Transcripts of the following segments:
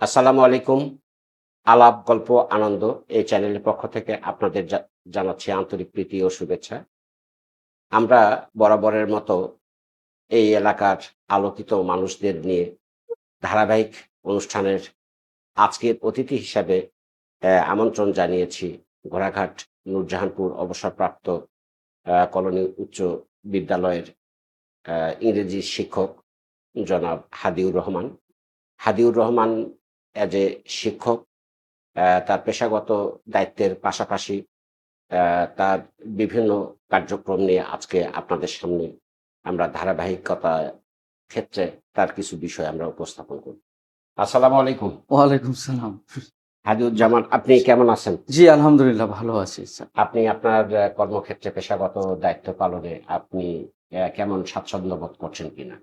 আসসালামু আলাইকুম। আলাপ, গল্প, আনন্দ এই চ্যানেলের পক্ষ থেকে আপনাদের জানাচ্ছি আন্তরিক প্রীতি ও শুভেচ্ছা। আমরা বরাবরের মতো এই এলাকার আলোকিত মানুষদের নিয়ে ধারাবাহিক অনুষ্ঠানের আজকের অতিথি হিসাবে আমন্ত্রণ জানিয়েছি ঘোড়াঘাট নূরজাহানপুর অবসরপ্রাপ্ত কলোনি উচ্চ বিদ্যালয়ের ইংরেজি শিক্ষক জনাব হাদিউর রহমান। হাদিউর রহমান অ্যাজ এ শিক্ষক তার পেশাগত দায়িত্বের পাশাপাশি তার বিভিন্ন কার্যক্রম নিয়ে আজকে আপনাদের সামনে আমরা ধারাবাহিকতা ক্ষেত্রে তার কিছু বিষয় আমরা উপস্থাপন করি আসসালামু আলাইকুম। ওয়ালাইকুম সালাম। হাদিউজ্জামান আপনি কেমন আছেন? জি আলহামদুলিল্লাহ ভালো আছি স্যার। আপনি আপনার কর্মক্ষেত্রে পেশাগত দায়িত্ব পালনে আপনি কেমন স্বাচ্ছন্দ্য বোধ করছেন কিনা?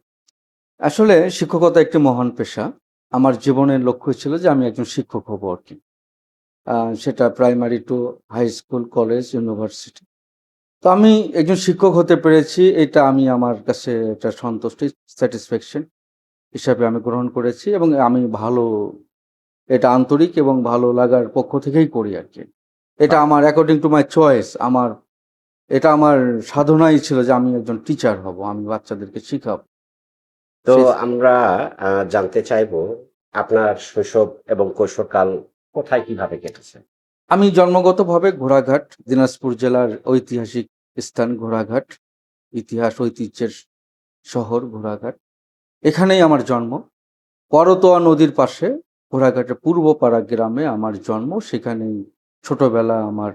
আসলে শিক্ষকতা একটি মহান পেশা। আমার জীবনের লক্ষ্য ছিল যে আমি একজন শিক্ষক হব আর কি। সেটা primary to high school college university তো আমি একজন শিক্ষক হতে পেরেছি এটা আমি আমার কাছে একটা সন্তুষ্টি স্যাটিসফ্যাকশন হিসাবে আমি গ্রহণ করেছি এবং আমি ভালো এটা আন্তরিক এবং ভালো লাগার পক্ষ থেকেই করি আর কি। এটা আমার অ্যাকর্ডিং টু মাই চয়েস আমার এটা আমার সাধনাই ছিল যে আমি একজন টিচার হব আমি বাচ্চাদেরকে শিখাবো। তো আমরা জানতে চাইব আপনার শৈশব এবং কৈশোরকাল কোথায় কীভাবে কেটেছে? আমি জন্মগতভাবে ঘোড়াঘাট, দিনাজপুর জেলার ঐতিহাসিক স্থান ঘোড়াঘাট, ইতিহাস ঐতিহ্যের শহর ঘোড়াঘাট। এখানেই আমার জন্ম। করতোয়া নদীর পাশে, ঘোড়াঘাটের পূর্বপাড়া গ্রামে আমার জন্ম। সেখানেই ছোটবেলা আমার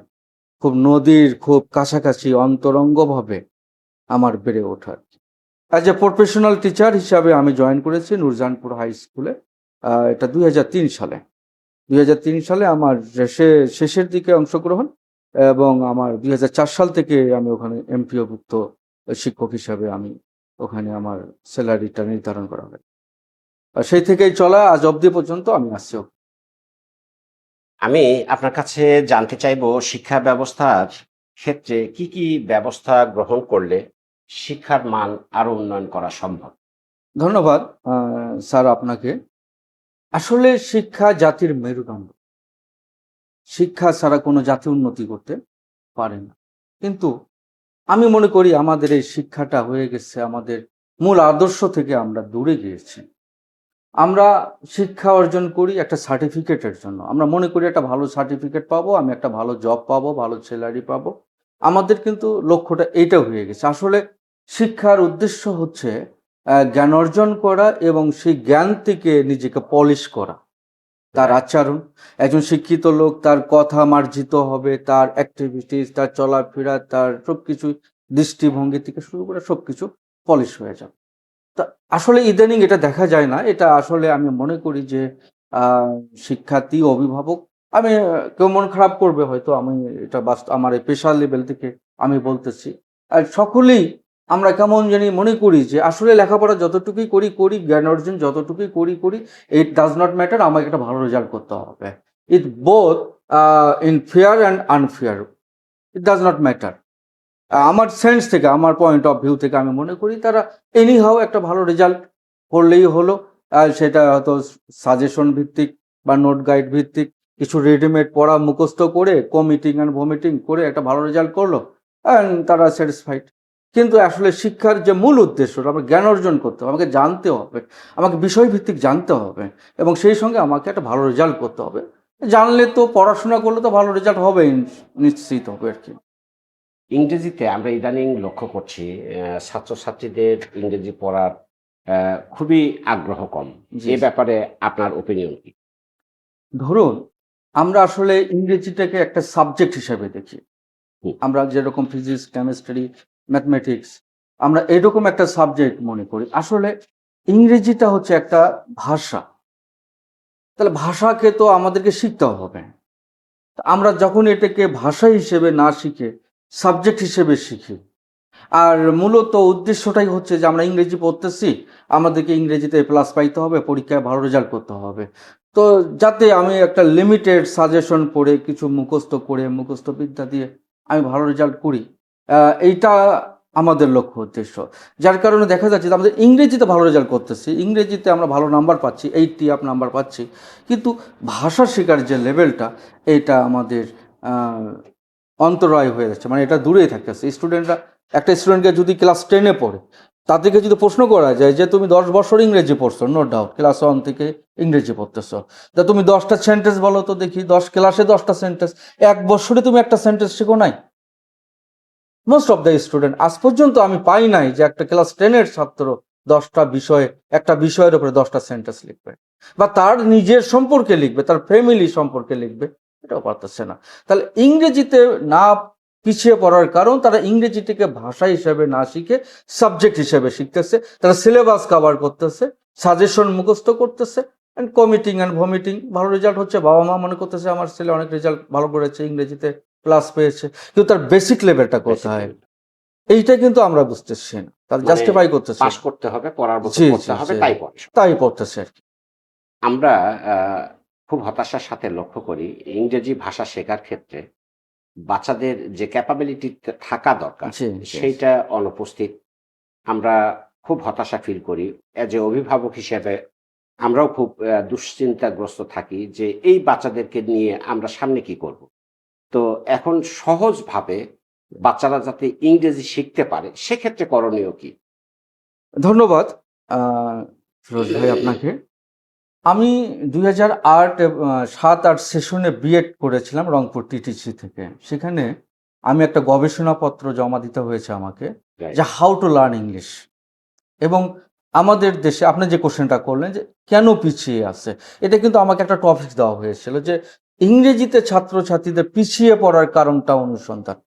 খুব নদীর খুব কাছাকাছি অন্তরঙ্গভাবে আমার বেড়ে ওঠার। অ্যাজ এ প্রফেশনাল টিচার হিসাবে আমি জয়েন করেছি নূরজাহানপুর হাই স্কুলে এটা দুই হাজার তিন সালে। দুই হাজার তিন সালে আমার শে- শেষের দিকে অংশগ্রহণ এবং আমার দুই হাজার চার সাল থেকে আমি ওখানে এমপিওভুক্ত শিক্ষক হিসাবে আমি ওখানে আমার স্যালারিটা নির্ধারণ করা হয়। আর সেই থেকেই চলা আজ অবধি পর্যন্ত আমি আসছি আমি আপনার কাছে জানতে চাইব শিক্ষা ব্যবস্থার ক্ষেত্রে কি কি ব্যবস্থা গ্রহণ করলে শিক্ষার মান আরও উন্নয়ন করা সম্ভব? ধন্যবাদ স্যার আপনাকে। আসলে শিক্ষা জাতির মেরুদণ্ড। শিক্ষা ছাড়া কোনো জাতি উন্নতি করতে পারে না। কিন্তু আমি মনে করি আমাদের এই শিক্ষাটা হয়ে গেছে আমাদের মূল আদর্শ থেকে আমরা দূরে গিয়েছি। আমরা শিক্ষা অর্জন করি একটা সার্টিফিকেটের জন্য। আমরা মনে করি একটা ভালো সার্টিফিকেট পাবো, আমি একটা ভালো জব পাবো, ভালো স্যালারি পাবো। আমাদের কিন্তু লক্ষ্যটা এইটা হয়ে গেছে। আসলে শিক্ষার উদ্দেশ্য হচ্ছে জ্ঞান অর্জন করা এবং সেই জ্ঞান থেকে নিজেকে পলিশ করা। তার আচরণ, একজন শিক্ষিত লোক, তার কথা মার্জিত হবে, তার অ্যাক্টিভিটিস তার চলাফেরা, তার সবকিছু দৃষ্টিভঙ্গি থেকে শুরু করে সবকিছু পলিশ হয়ে যাবে। তা আসলে ইদানিং এটা দেখা যায় না। এটা আসলে আমি মনে করি যে শিক্ষার্থী, অভিভাবক, আমি, কেউ মন খারাপ করবে হয়তো, আমি এটা বাস্তব আমার এই পেশার লেভেল থেকে আমি বলতেছি। আর সকলেই আমরা কেমন জানি মনে করি যে আসলে লেখাপড়া যতটুকুই করি করি, জ্ঞান অর্জন যতটুকুই করি করি ইট ডাজ নট ম্যাটার আমাকে একটা ভালো রেজাল্ট করতে হবে। It both in fair and unfair it does not matter আমার সেন্স থেকে, আমার পয়েন্ট অফ ভিউ থেকে আমি মনে করি তারা এনি হাও একটা ভালো রেজাল্ট করলেই হলো। সেটা হয়তো সাজেশন ভিত্তিক বা নোট গাইড ভিত্তিক কিছু রেডিমেড পড়া মুখস্থ করে কমিটিং অ্যান্ড ভমিটিং করে একটা ভালো রেজাল্ট করল। অ্যান্ড তারা স্যাটিসফাইড কিন্তু আসলে শিক্ষার যে মূল উদ্দেশ্য আমার জ্ঞান অর্জন করতে হবে আমাকে জানতে হবে আমাকে বিষয়ভিত্তিক জানতে হবে এবং সেই সঙ্গে আমাকে একটা ভালো রেজাল্ট করতে হবে। জানলে তো পড়াশোনা করলে তো ভালো রেজাল্ট হবেই নিশ্চিত হবে আর কি। ইংরেজিতে আমরা ইদানিং লক্ষ্য করছি ছাত্রছাত্রীদের ইংরেজি পড়ার খুবই আগ্রহ কম। যে ব্যাপারে আপনার ওপিনিয়ন কি? ধরুন আমরা আসলে ইংরেজিটাকে একটা সাবজেক্ট হিসেবে দেখি। আমরা যেরকম ফিজিক্স কেমিস্ট্রি ম্যাথমেটিক্স আমরা এরকম একটা সাবজেক্ট মনে করি। আসলে ইংরেজিটা হচ্ছে একটা ভাষা। তাহলে ভাষাকে তো আমাদেরকে শিখতে হবে। আমরা যখন এটাকে ভাষা হিসেবে না শিখে সাবজেক্ট হিসেবে শিখি। আর মূলত উদ্দেশ্যটাই হচ্ছে যে আমরা ইংরেজি পড়তেছি, আমাদেরকে ইংরেজিতে প্লাস পাইতে হবে, পরীক্ষায় ভালো রেজাল্ট করতে হবে। তো যাতে আমি একটা লিমিটেড সাজেশন পড়ে, কিছু মুখস্থ করে, মুখস্থ বিদ্যা দিয়ে আমি ভালো রেজাল্ট করি। এইটা আমাদের লক্ষ্য উদ্দেশ্য। যার কারণে দেখা যাচ্ছে যে আমাদের ইংরেজিতে ভালো রেজাল্ট করতেছি। ইংরেজিতে আমরা ভালো নাম্বার পাচ্ছি এইটটি আপ নাম্বার পাচ্ছি। কিন্তু ভাষা শেখার যে লেভেলটা এটা আমাদের অন্তরায় হয়ে যাচ্ছে। মানে এটা দূরেই থাকতেছে। স্টুডেন্টরা একটা স্টুডেন্টকে যদি ক্লাস টেনে পড়ে তাদেরকে যদি প্রশ্ন করা যায় যে, তুমি দশ বছর ইংরেজি পড়ছো? নো ডাউট ক্লাস ওয়ান থেকে ইংরেজি পড়তেছো। তা তুমি দশটা সেন্টেন্স বলো তো দেখি, দশ ক্লাসে দশটা সেন্টেন্স এক বছরে তুমি একটা সেন্টেন্স শেখো নাই? মোস্ট অফ দ্য স্টুডেন্ট আজ পর্যন্ত আমি পাই নাই যে একটা ক্লাস টেনের ছাত্র দশটা বিষয়ে, একটা বিষয়ের উপরে দশটা সেন্টেন্স লিখবে। বা তার নিজের সম্পর্কে লিখবে, তার ফ্যামিলি সম্পর্কে লিখবে, এটাও পারতেছে না। তাহলে ইংরেজিতে না পিছিয়ে পড়ার কারণ, তারা ইংরেজিটিকে ভাষা হিসেবে না শিখে সাবজেক্ট হিসেবে শিখতেছে, তারা সিলেবাস কভার করতেছে সাজেশন মুখস্থ করতেছে অ্যান্ড কমিটিং অ্যান্ড ভমিটিং ভালো রেজাল্ট হচ্ছে বাবা মা মনে করতেছে, আমার ছেলে অনেক রেজাল্ট ভালো করেছে ইংরেজিতে। প্লাস পেয়েছে। কিন্তু তার বেসিক লেভেলটা কোথায় এইটা কিন্তু আমরা বুঝতেছি না। তার জাস্টিফাই করতেছে। পাশ করতে হবে পড়ার মতো জি, করতে হবে তাই পড়ে। তাই পড়তেছে আর কি। আমরা খুব হতাশার সাথে লক্ষ্য করি ইংরেজি ভাষা শেখার ক্ষেত্রে বাচ্চাদের যে ক্যাপাবিলিটি থাকা দরকার। সেইটা অনুপস্থিত আমরা খুব হতাশা ফিল করি। এজ এ অভিভাবক হিসেবে আমরাও খুব দুশ্চিন্তাগ্রস্ত থাকি যে এই বাচ্চাদেরকে নিয়ে আমরা সামনে কি করব? তো এখন সহজভাবে বাচ্চারা যাতে ইংরেজি শিখতে পারে সেক্ষেত্রে করণীয় কি? ধন্যবাদ ফিরোজ ভাই আপনাকে। আমি দুই হাজার আট সাত আট সেশনে বিএড করেছিলাম রংপুর টিটিসি থেকে। সেখানে আমি একটা গবেষণাপত্র জমা দিতে হয়েছে আমাকে যে হাউ টু লার্ন ইংলিশ এবং আমাদের দেশে আপনি যে কোশ্চেনটা করলেন যে কেন পিছিয়ে আছে এটা কিন্তু আমাকে একটা টপিক দেওয়া হয়েছিল যে ইংরেজিতে ছাত্রছাত্রীদের পিছিয়ে পড়ার কারণটা অনুসন্ধান।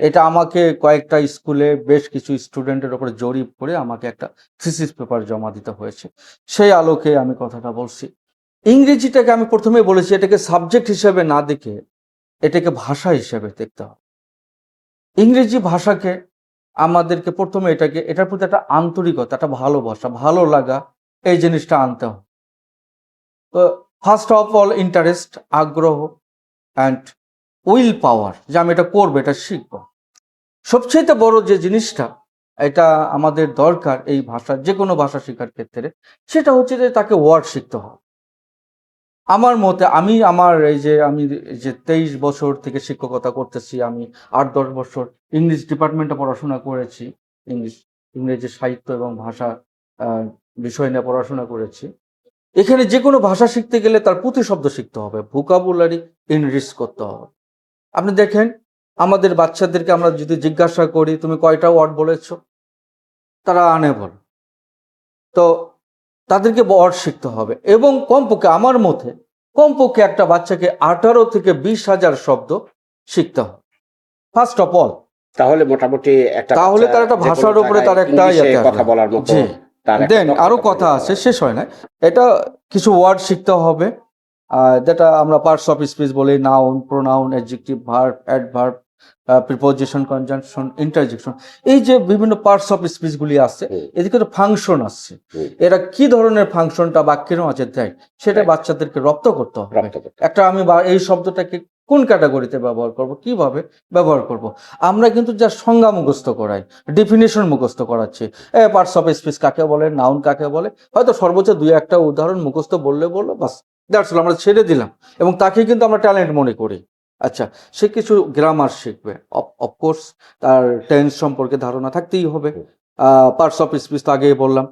এটা আমাকে কয়েকটা স্কুলে বেশ কিছু স্টুডেন্টের উপরে জরিপ করে আমাকে একটা থিসিস পেপার জমা দিতে হয়েছে। সেই আলোকে আমি কথাটা বলছি। ইংরেজিটাকে আমি প্রথমে বলেছি এটাকে সাবজেক্ট হিসেবে না দেখে এটাকে ভাষা হিসেবে দেখতে হবে। ইংরেজি ভাষাকে আমাদেরকে প্রথমে এটাকে এটার প্রতি একটা আন্তরিকতা একটা ভালোবাসা ভালো লাগা এই জিনিসটা আনতে হবে। তো ফার্স্ট অফ অল ইন্টারেস্ট আগ্রহ অ্যান্ড উইল পাওয়ার যে আমি এটা করব, এটা শিখব। সবচেয়ে বড় যে জিনিসটা, এটা আমাদের দরকার এই ভাষা যে কোনো ভাষা শেখার ক্ষেত্রে, সেটা হচ্ছে যে তাকে ওয়ার্ড শিখতে হবে। আমার মতে, আমি আমার এই যে, আমি যে তেইশ বছর থেকে শিক্ষকতা করতেছি, আমি আট দশ বছর ইংলিশ ডিপার্টমেন্টে পড়াশোনা করেছি ইংলিশ ইংরেজি সাহিত্য এবং ভাষা বিষয় নিয়ে পড়াশোনা করেছি। এখানে যে কোনো ভাষা শিখতে গেলে তার প্রতিশব্দ শিখতে হবে ভোকাবুলারি ইনরিচ করতে হবে। আপনি দেখেন আমাদের বাচ্চাদেরকে আমরা যদি জিজ্ঞাসা করি তুমি কয়টা ওয়ার্ড বলেছ? তারা আনেবল তো তাদেরকে ওয়ার্ড শিখতে হবে এবং কমপক্ষে আমার মতে কমপক্ষে একটা বাচ্চাকে আঠারো থেকে বিশ হাজার শব্দ শিখতে হবে। ফার্স্ট অফ অল তাহলে মোটামুটি একটা তাহলে তার একটা ভাষার উপরে তার একটা কথা বলার মতো একটা দেন আরও কথা আছে শেষ হয় না। এটা কিছু ওয়ার্ড শিখতে হবে যেটা আমরা পার্টস অফ স্পিচ বলি noun pronoun adjective verb adverb preposition conjunction interjection এই যে বিভিন্ন পার্টস অফ স্পিচগুলি আছে। এদিকে তো ফাংশন আছে। হুম। এরা কি ধরনের ফাংশনটা বাক্যের মাঝে দেয় সেটা বাচ্চাদেরকে রপ্ত করতে হবে। একটা আমি এই শব্দটাকে কোন ক্যাটাগরিতে ব্যবহার করব কীভাবে ব্যবহার করব? আমরা কিন্তু যা সংজ্ঞা মুখস্থ করাই ডেফিনেশন মুখস্থ করাচ্ছি। এ পার্টস অফ স্পিচ কাকে বলে নাউন কাকে বলে? হয়তো সর্বোচ্চ দুই একটা উদাহরণ মুখস্থ বললে বলল বাস দ্যাটস আমরা ছেড়ে দিলাম। এবং তাকে কিন্তু আমরা ট্যালেন্ট মনে করি। আচ্ছা সে কিছু গ্রামার শিখবে। অফকোর্স তার টেন্স সম্পর্কে ধারণা থাকতেই হবে। পার্টস অফ স্পিচ তো আগেই বললাম।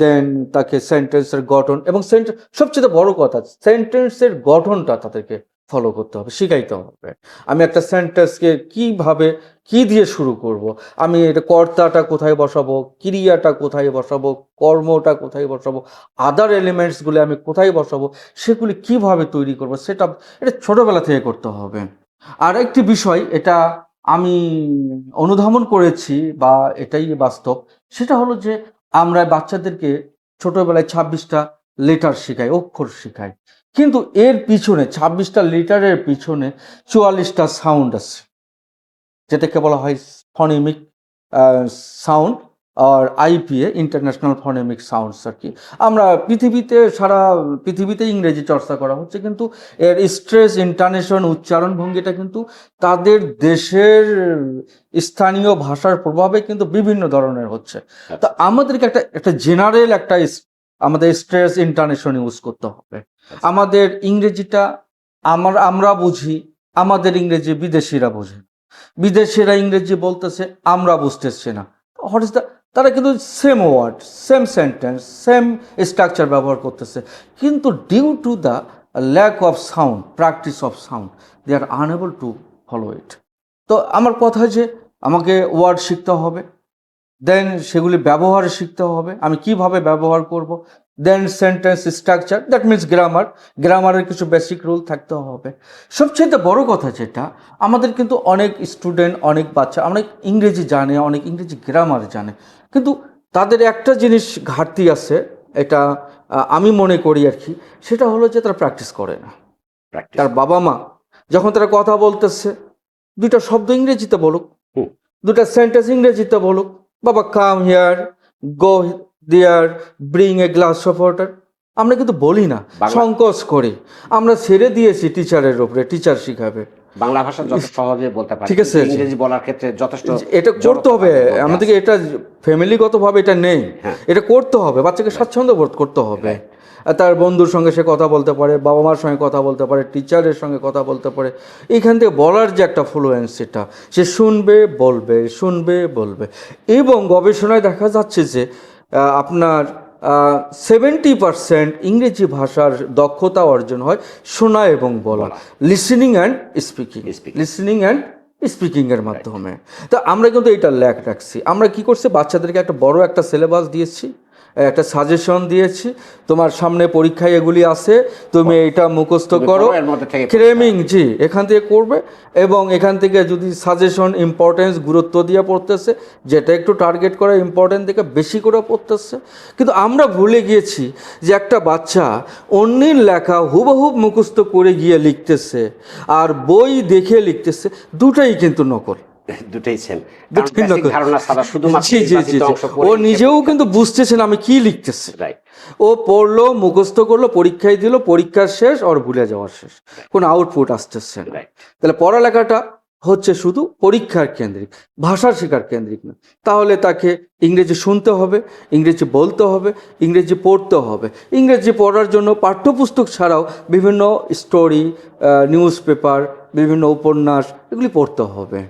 দেন তাকে সেন্টেন্সের গঠন এবং সেন্টেন্স সবচেয়ে বড় কথা সেন্টেন্সের গঠনটা তাদেরকে ফলো করতে হবে, শিখাইতে হবে। আমি একটা সেন্টেন্সকে কীভাবে, কি দিয়ে শুরু করব? আমি এটা কর্তাটা কোথায় বসাবো, ক্রিয়াটা কোথায় বসাবো, কর্মটা কোথায় বসাবো আদার এলিমেন্টসগুলো আমি কোথায় বসাবো, সেগুলি কীভাবে তৈরি করব, সেটা এটা ছোটোবেলা থেকে করতে হবে। আর একটি বিষয়, এটা আমি অনুধাবন করেছি বা এটাই বাস্তব, সেটা হলো যে আমরা বাচ্চাদেরকে ছোটোবেলায় ছাব্বিশটা লেটার শেখাই, অক্ষর শেখাই। কিন্তু এর পিছনে ছাব্বিশটা লিটারের পিছনে চুয়াল্লিশটা সাউন্ড আছে। যেটাকে বলা হয় ফনিমিক সাউন্ড আর আইপিএ ইন্টারন্যাশনাল ফনেমিক সাউন্ডস আর কি। আমরা পৃথিবীতে সারা পৃথিবীতে ইংরেজি চর্চা করা হচ্ছে কিন্তু এর স্ট্রেস ইন্টারনেশন উচ্চারণ ভঙ্গিটা কিন্তু তাদের দেশের স্থানীয় ভাষার প্রভাবে কিন্তু বিভিন্ন ধরনের হচ্ছে। তো আমাদেরকে একটা একটা জেনারেল একটা আমাদের স্ট্রেস ইন্টারনেশন ইউজ করতে হবে। আমাদের ইংরেজিটা আমার, আমরা বুঝি, আমাদের ইংরেজি বিদেশিরা বোঝে। বিদেশিরা ইংরেজি বলতেছে, আমরা বুঝতেছি না। হোয়াট দ্য তারা কিন্তু same word same sentence same structure ব্যবহার করতেছে। কিন্তু due to the lack of sound practice of sound they are unable to follow it তো আমার কথা যে, আমাকে ওয়ার্ড শিখতে হবে। দেন সেগুলি ব্যবহার শিখতে হবে। আমি কীভাবে ব্যবহার করব? Then sentence structure that means grammar গ্রামারের কিছু বেসিক রুল থাকতে হবে। সবচেয়ে বড় কথা যেটা আমাদের কিন্তু অনেক স্টুডেন্ট অনেক বাচ্চা অনেক ইংরেজি জানে অনেক ইংরেজি গ্রামার জানে। কিন্তু তাদের একটা জিনিস ঘাটতি আছে এটা আমি মনে করি আর কি সেটা হলো যে তারা প্র্যাকটিস করে না। তার বাবা মা যখন তারা কথা বলতেছে দুইটা শব্দ ইংরেজিতে বলুক। দুটা সেন্টেন্স ইংরেজিতে বলুক বাবা come here go there bring a glass of water আমরা কিন্তু বলি না সংকোচ করি। আমরা ছেড়ে দিয়েছি টিচারের উপরে টিচার শিখাবে। বাংলা ভাষা যত সহজে বলতে পারি ঠিক আছে। ইংরেজি বলার ক্ষেত্রে যথেষ্ট এটা করতে হবে। আমাদেরকে এটা ফ্যামিলিগতভাবে এটা নেই। হ্যাঁ। এটা করতে হবে বাচ্চাকে স্বাচ্ছন্দ্য বোধ করতে হবে। তার বন্ধুর সঙ্গে সে কথা বলতে পারে বাবা মার সঙ্গে কথা বলতে পারে টিচারের সঙ্গে কথা বলতে পারে। এইখান থেকে বলার যে একটা ফ্লুয়েন্সিটা সে শুনবে বলবে শুনবে বলবে। এবং গবেষণায় দেখা যাচ্ছে যে আপনার সেভেন্টি পার্সেন্ট ইংরেজি ভাষার দক্ষতা অর্জন হয় শোনা এবং বলা। Listening and speaking. Listening and স্পিকিংয়ের মাধ্যমে। তো আমরা কিন্তু এটা ল্যাক রাখছি। আমরা কি করছি? বাচ্চাদেরকে একটা বড় একটা সিলেবাস দিয়েছি। একটা সাজেশন দিয়েছি। তোমার সামনে পরীক্ষায় এগুলি আছে তুমি এটা মুখস্থ করো। ক্রেমিং জি এখান থেকে করবে এবং এখান থেকে যদি সাজেশন ইম্পর্টেন্স গুরুত্ব দিয়ে পড়তেছে যেটা একটু টার্গেট করা ইম্পর্টেন্ট থেকে বেশি করে পড়তেছে। কিন্তু আমরা ভুলে গিয়েছি যে একটা বাচ্চা অন্যের লেখা হুবহুব মুখস্থ করে গিয়ে লিখতেছে আর বই দেখে লিখতেছে দুটাই কিন্তু নকল। দুটোই সেম ধারণা ছাড়া শুধুমাত্র ও নিজেও কিন্তু বুঝতেছে না আমি কি লিখতেছে। রাইট ও পড়ল মুখস্থ করল পরীক্ষায় দিল পরীক্ষার শেষ ওর ভুলে যাওয়ার শেষ। কোনো আউটপুট আসতেছে না। রাইট তাহলে পড়ালেখাটা হচ্ছে শুধু পরীক্ষার কেন্দ্রিক ভাষা শেখার কেন্দ্রিক না। তাহলে তাকে ইংরেজি শুনতে হবে ইংরেজি বলতে হবে ইংরেজি পড়তে হবে। ইংরেজি পড়ার জন্য পাঠ্যপুস্তক ছাড়াও বিভিন্ন স্টোরি নিউজ পেপার বিভিন্ন উপন্যাস এগুলি পড়তে হবে।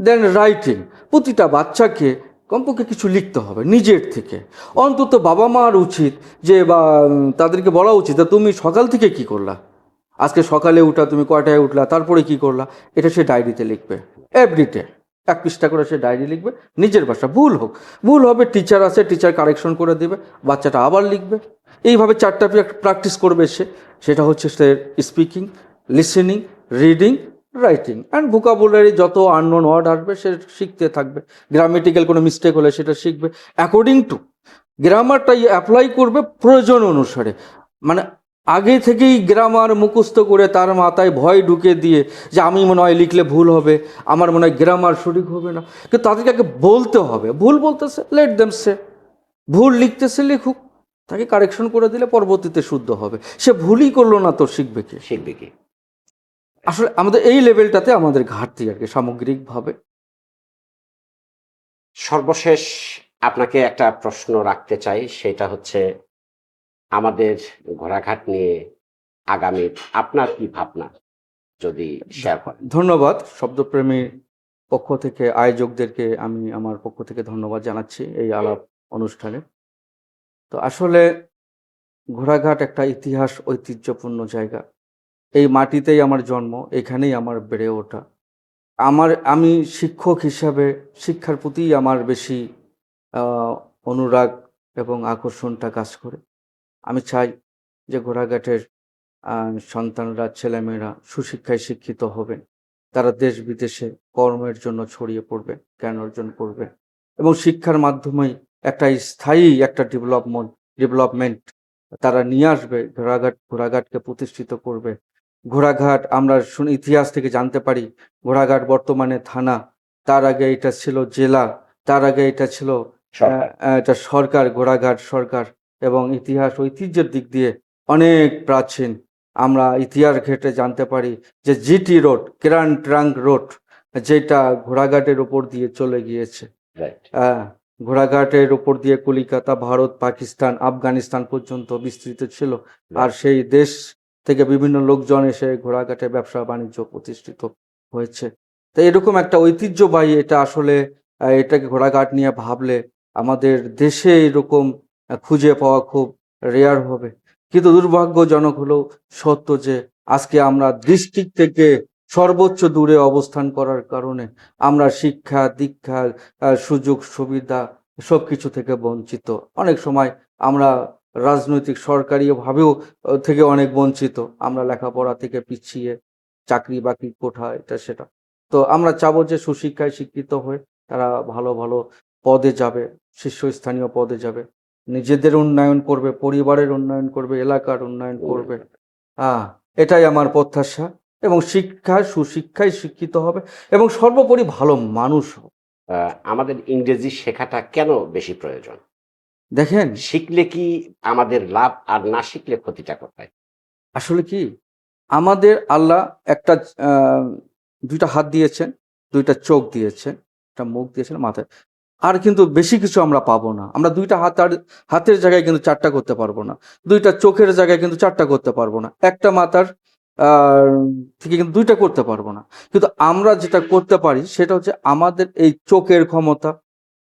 দেন রাইটিং প্রতিটা বাচ্চাকে কমপক্ষে কিছু লিখতে হবে নিজের থেকে। অন্তত বাবা মার উচিত যে, বা, তাদেরকে বলা উচিত তুমি সকাল থেকে কি করলা? আজকে সকালে উঠা, তুমি কয়টায় উঠলা, তারপরে কি করলা? এটা সে ডায়েরিতে লিখবে। এভরিডে এক পৃষ্ঠা করে সে ডায়েরি লিখবে। নিজের ভাষা, ভুল হোক। ভুল হবে টিচার আছে টিচার কারেকশন করে দেবে, বাচ্চাটা আবার লিখবে। এইভাবে চারটা প্র্যাকটিস করবে সে। সেটা হচ্ছে সে speaking listening reading writing and vocabulary যত আননোন ওয়ার্ড আসবে সে শিখতে থাকবে। গ্রামেটিক্যাল কোনো মিস্টেক হলে সেটা শিখবে। অ্যাকর্ডিং টু গ্রামারটাই অ্যাপ্লাই করবে প্রয়োজন অনুসারে। মানে আগে থেকেই গ্রামার মুখস্থ করে তার মাথায় ভয় ঢুকে দিয়ে যে আমি মনে হয় লিখলে ভুল হবে, আমার মনে হয় গ্রামার সঠিক হবে না। কিন্তু তাদেরকে আগে বলতে হবে। ভুল বলতেছে লেট দেম সে ভুল লিখতেছে, লিখুক। তাকে কারেকশন করে দিলে পরবর্তীতে শুদ্ধ হবে। সে ভুলই করল না তো শিখবে কি? শিখবে কি? আসলে আমাদের এই লেভেলটাতে আমাদের ঘাটতি আর কি সামগ্রিকভাবে। সর্বশেষ আপনাকে একটা প্রশ্ন রাখতে চাই সেটা হচ্ছে আমাদের ঘোড়াঘাট নিয়ে আগামী আপনার কি ভাবনা? যদি শেয়ার করেন। ধন্যবাদ। শব্দপ্রেমীর পক্ষ থেকে আয়োজকদেরকে আমি আমার পক্ষ থেকে ধন্যবাদ জানাচ্ছি এই আলাপ অনুষ্ঠানে। তো আসলে ঘোড়াঘাট একটা ইতিহাস ঐতিহ্যপূর্ণ জায়গা। এই মাটিতেই আমার জন্ম, এখানেই আমার বেড়ে ওঠা। আমার, আমি শিক্ষক হিসাবে শিক্ষার প্রতিই আমার বেশি অনুরাগ এবং আকর্ষণটা কাজ করে। আমি চাই যে ঘোড়াঘাটের সন্তানরা, ছেলেমেয়েরা সুশিক্ষায় শিক্ষিত হবে তারা দেশ বিদেশে কর্মের জন্য ছড়িয়ে পড়বে জ্ঞান অর্জন করবে এবং শিক্ষার মাধ্যমেই একটা স্থায়ী একটা ডেভেলপমেন্ট ডেভেলপমেন্ট তারা নিয়ে আসবে, ঘোড়াঘাট, ঘোড়াঘাটকে প্রতিষ্ঠিত করবে। ঘোড়াঘাট আমরা শুনে ইতিহাস থেকে জানতে পারি। ঘোড়াঘাট বর্তমানে থানা। তার আগে এটা ছিল জেলা তার আগে এটা ছিল এটা সরকার ঘোড়াঘাট সরকার এবং ইতিহাস ঐতিহ্যের দিক দিয়ে অনেক প্রাচীন। আমরা ইতিহাস ঘেটে জানতে পারি যে GT road grand trunk road যেটা ঘোড়াঘাটের উপর দিয়ে চলে গিয়েছে। ঘোড়াঘাটের উপর দিয়ে কলিকাতা ভারত পাকিস্তান আফগানিস্তান পর্যন্ত বিস্তৃত ছিল। আর সেই দেশ থেকে বিভিন্ন লোকজন এসে ঘোড়াঘাটে ব্যবসা বাণিজ্য প্রতিষ্ঠিত হয়েছে। তো এরকম একটা ঐতিহ্যবাহী এটা আসলে এটাকে ঘোড়াঘাট নিয়ে ভাবলে আমাদের দেশে এরকম খুঁজে পাওয়া খুব রেয়ার হবে। কিন্তু দুর্ভাগ্যজনক হলেও সত্য যে, আজকে আমরা ডিস্ট্রিক্ট থেকে সর্বোচ্চ দূরে অবস্থান করার কারণে আমরা শিক্ষা, দীক্ষা সুযোগ, সুবিধা সব কিছু থেকে বঞ্চিত। অনেক সময় আমরা রাজনৈতিক সরকারি ভাবেও থেকে অনেক বঞ্চিত। আমরা লেখাপড়া থেকে পিছিয়ে চাকরি বাকরি কোঠা এটা সেটা। তো আমরা চাবো যে সুশিক্ষায় শিক্ষিত হয়ে তারা ভালো ভালো পদে যাবে শীর্ষস্থানীয় পদে যাবে। নিজেদের উন্নয়ন করবে পরিবারের উন্নয়ন করবে এলাকার উন্নয়ন করবে। হ্যাঁ এটাই আমার প্রত্যাশা। এবং শিক্ষায় সুশিক্ষায় শিক্ষিত হবে এবং সর্বোপরি ভালো মানুষ হবে। আমাদের ইংরেজি শেখাটা কেন বেশি প্রয়োজন? দেখেন শিখলে কি আমাদের লাভ আর না শিখলে ক্ষতিটা কোথায়? আসলে কি? আমাদের আল্লাহ একটা দুইটা হাত দিয়েছেন দুইটা চোখ দিয়েছেন একটা মুখ দিয়েছেন মাথায়। আর কিন্তু বেশি কিছু আমরা পাবো না। আমরা দুইটা হাত আর হাতের জায়গায় কিন্তু চারটা করতে পারব না। দুইটা চোখের জায়গায় কিন্তু চারটা করতে পারব না। একটা মাথার আহ, থেকে কিন্তু দুইটা করতে পারব না। কিন্তু আমরা যেটা করতে পারি সেটা হচ্ছে আমাদের এই চোখের ক্ষমতা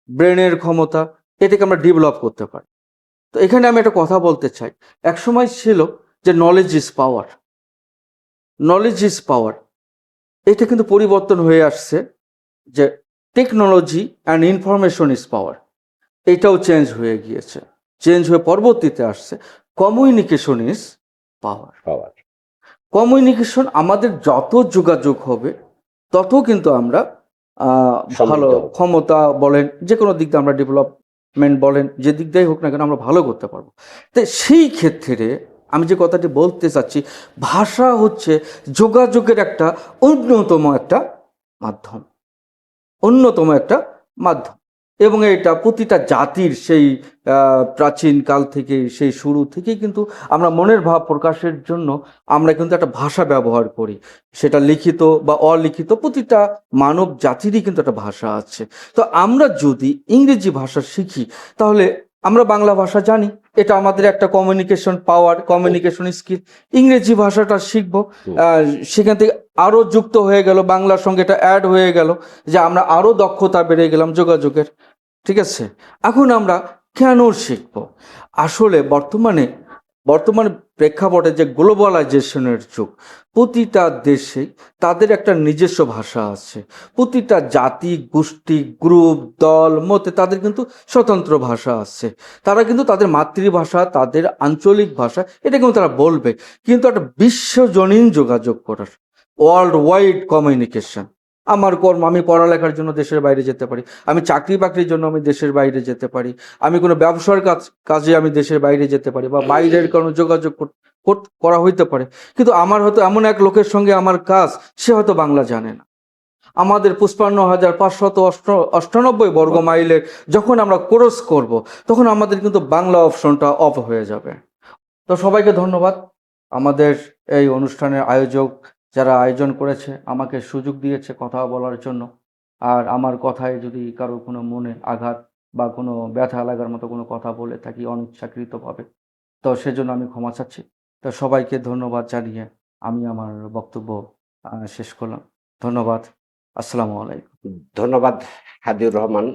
ব্রেনের ক্ষমতা এটাকে আমরা ডেভেলপ করতে পারি। তো এখানে আমি একটা কথা বলতে চাই। এক সময় ছিল যে knowledge is power knowledge is power এটা কিন্তু পরিবর্তন হয়ে আসছে যে technology and information is power এটাও চেঞ্জ হয়ে গিয়েছে। চেঞ্জ হয়ে পরবর্তীতে আসছে। Communication is power power communication আমাদের যত যোগাযোগ হবে তত কিন্তু আমরা ভালো ক্ষমতা বলেন যে কোনো দিক দিয়ে আমরা ডেভেলপমেন্ট বলেন, যে দিক দিয়েই হোক না কেন আমরা ভালো করতে পারব। তাই সেই ক্ষেত্রে আমি যে কথাটি বলতে চাচ্ছি, ভাষা হচ্ছে যোগাযোগের একটা অন্যতম একটা মাধ্যম। অন্যতম একটা মাধ্যম। এবং এটা প্রতিটা জাতির সেই প্রাচীনকাল প্রাচীন কাল থেকে সেই শুরু থেকেই কিন্তু আমরা মনের ভাব প্রকাশের জন্য আমরা কিন্তু একটা ভাষা ব্যবহার করি। সেটা লিখিত বা অলিখিত প্রতিটা মানব জাতিরই কিন্তু একটা ভাষা আছে। তো আমরা যদি ইংরেজি ভাষা শিখি, তাহলে আমরা বাংলা ভাষা জানি। এটা আমাদের একটা কমিউনিকেশন পাওয়ার কমিউনিকেশন স্কিল ইংরেজি ভাষাটা শিখব। সেখান থেকে আরও যুক্ত হয়ে গেল। বাংলার সঙ্গে এটা অ্যাড হয়ে গেল যে আমরা আরও দক্ষতা বেড়ে গেলাম যোগাযোগের। ঠিক আছে? এখন আমরা কেন শিখব? আসলে বর্তমানে বর্তমান প্রেক্ষাপটে যে গ্লোবালাইজেশনের যুগ, প্রতিটা দেশে তাদের একটা নিজস্ব ভাষা আছে। প্রতিটা জাতি, গোষ্ঠী, গ্রুপ, দল, মতে তাদের কিন্তু স্বতন্ত্র ভাষা আছে। তারা কিন্তু তাদের মাতৃভাষা, তাদের আঞ্চলিক ভাষা, এটা কিন্তু তারা বলবে। কিন্তু একটা বিশ্বজনীন যোগাযোগ করার ওয়ার্ল্ড ওয়াইড কমিউনিকেশন আমার কর্ম, আমি পড়ালেখার জন্য দেশের বাইরে যেতে পারি। আমি চাকরি বাকরির জন্য আমি দেশের বাইরে যেতে পারি। আমি কোনো ব্যবসার কাজ, কাজে আমি দেশের বাইরে যেতে পারি বা বাইরের কোনো যোগাযোগ কর- হইতে পারে। কিন্তু আমার হয়তো এমন এক লোকের সঙ্গে আমার কাজ, সে হয়তো বাংলা জানে না। আমাদের পুষ্পান্ন হাজার পাঁচশত অষ্টানব্বই বর্গ মাইলের যখন আমরা ক্রস করব, তখন আমাদের কিন্তু বাংলা অপশনটা অফ হয়ে যাবে। তো সবাইকে ধন্যবাদ। আমাদের এই অনুষ্ঠানের আয়োজক যারা আয়োজন করেছে আমাকে সুযোগ দিয়েছে কথা বলার জন্য। আর আমার কথায় যদি কারও কোনো মনে আঘাত বা কোনো ব্যথা লাগার মতো কোনো কথা বলে থাকি অনিচ্ছাকৃতভাবে তো সেজন্য আমি ক্ষমা চাচ্ছি। তো সবাইকে ধন্যবাদ জানিয়ে আমি আমার বক্তব্য শেষ করলাম। ধন্যবাদ। আসসালামু আলাইকুম। ধন্যবাদ হাদিউর রহমান।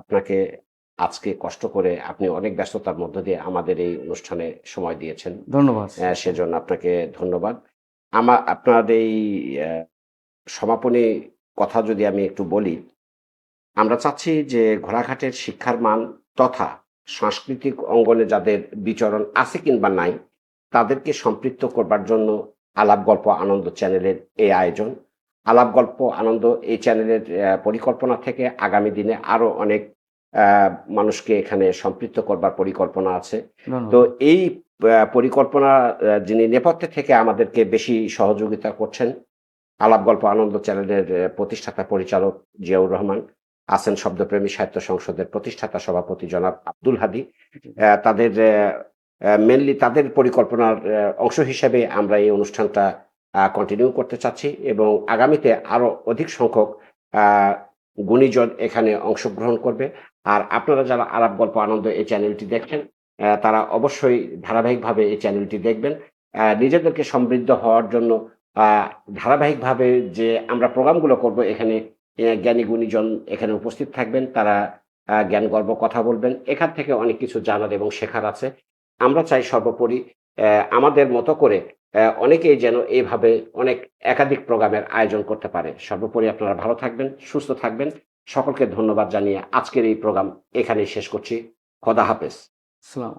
আপনাকে আজকে কষ্ট করে আপনি অনেক ব্যস্ততার মধ্য দিয়ে আমাদের এই অনুষ্ঠানে সময় দিয়েছেন। ধন্যবাদ। সেজন্য আপনাকে ধন্যবাদ। আমার আপনার এই সমাপনী কথা যদি আমি একটু বলি আমরা চাচ্ছি যে ঘোড়াঘাটের শিক্ষার মান তথা সাংস্কৃতিক অঙ্গনে যাদের বিচরণ আছে কিংবা নাই তাদেরকে সম্পৃক্ত করবার জন্য আলাপ গল্প আনন্দ চ্যানেলের এই আয়োজন। আলাপ গল্প আনন্দ এই চ্যানেলের পরিকল্পনা থেকে আগামী দিনে আরও অনেক মানুষকে এখানে সম্পৃক্ত করবার পরিকল্পনা আছে। তো এই পরিকল্পনা যিনি নেপথ্যে থেকে আমাদেরকে বেশি সহযোগিতা করছেন, আলাপ গল্প আনন্দ চ্যানেলের প্রতিষ্ঠাতা পরিচালক জিয়াউর রহমান আছেন শব্দপ্রেমী সাহিত্য সংসদের প্রতিষ্ঠাতা সভাপতি জনাব আব্দুল হাদি। তাদের মেনলি তাদের পরিকল্পনার অংশ হিসেবে আমরা এই অনুষ্ঠানটা কন্টিনিউ করতে চাচ্ছি এবং আগামীতে আরও অধিক সংখ্যক গুণীজন এখানে অংশগ্রহণ করবে। আর আপনারা যারা আলাপ গল্প আনন্দ এই চ্যানেলটি দেখছেন তারা অবশ্যই ধারাবাহিকভাবে এই চ্যানেলটি দেখবেন। নিজেদেরকে সমৃদ্ধ হওয়ার জন্য ধারাবাহিকভাবে যে আমরা প্রোগ্রামগুলো করব, এখানে জ্ঞানী গুণীজন এখানে উপস্থিত থাকবেন। তারা জ্ঞান গর্ব কথা বলবেন। এখান থেকে অনেক কিছু জানার এবং শেখার আছে। আমরা চাই সর্বোপরি আমাদের মতো করে অনেকেই যেন এইভাবে অনেক একাধিক প্রোগ্রামের আয়োজন করতে পারে। সর্বোপরি আপনারা ভালো থাকবেন, সুস্থ থাকবেন। সকলকে ধন্যবাদ জানিয়ে আজকের এই প্রোগ্রাম এখানেই শেষ করছি। খোদা হাফেজ। সালাম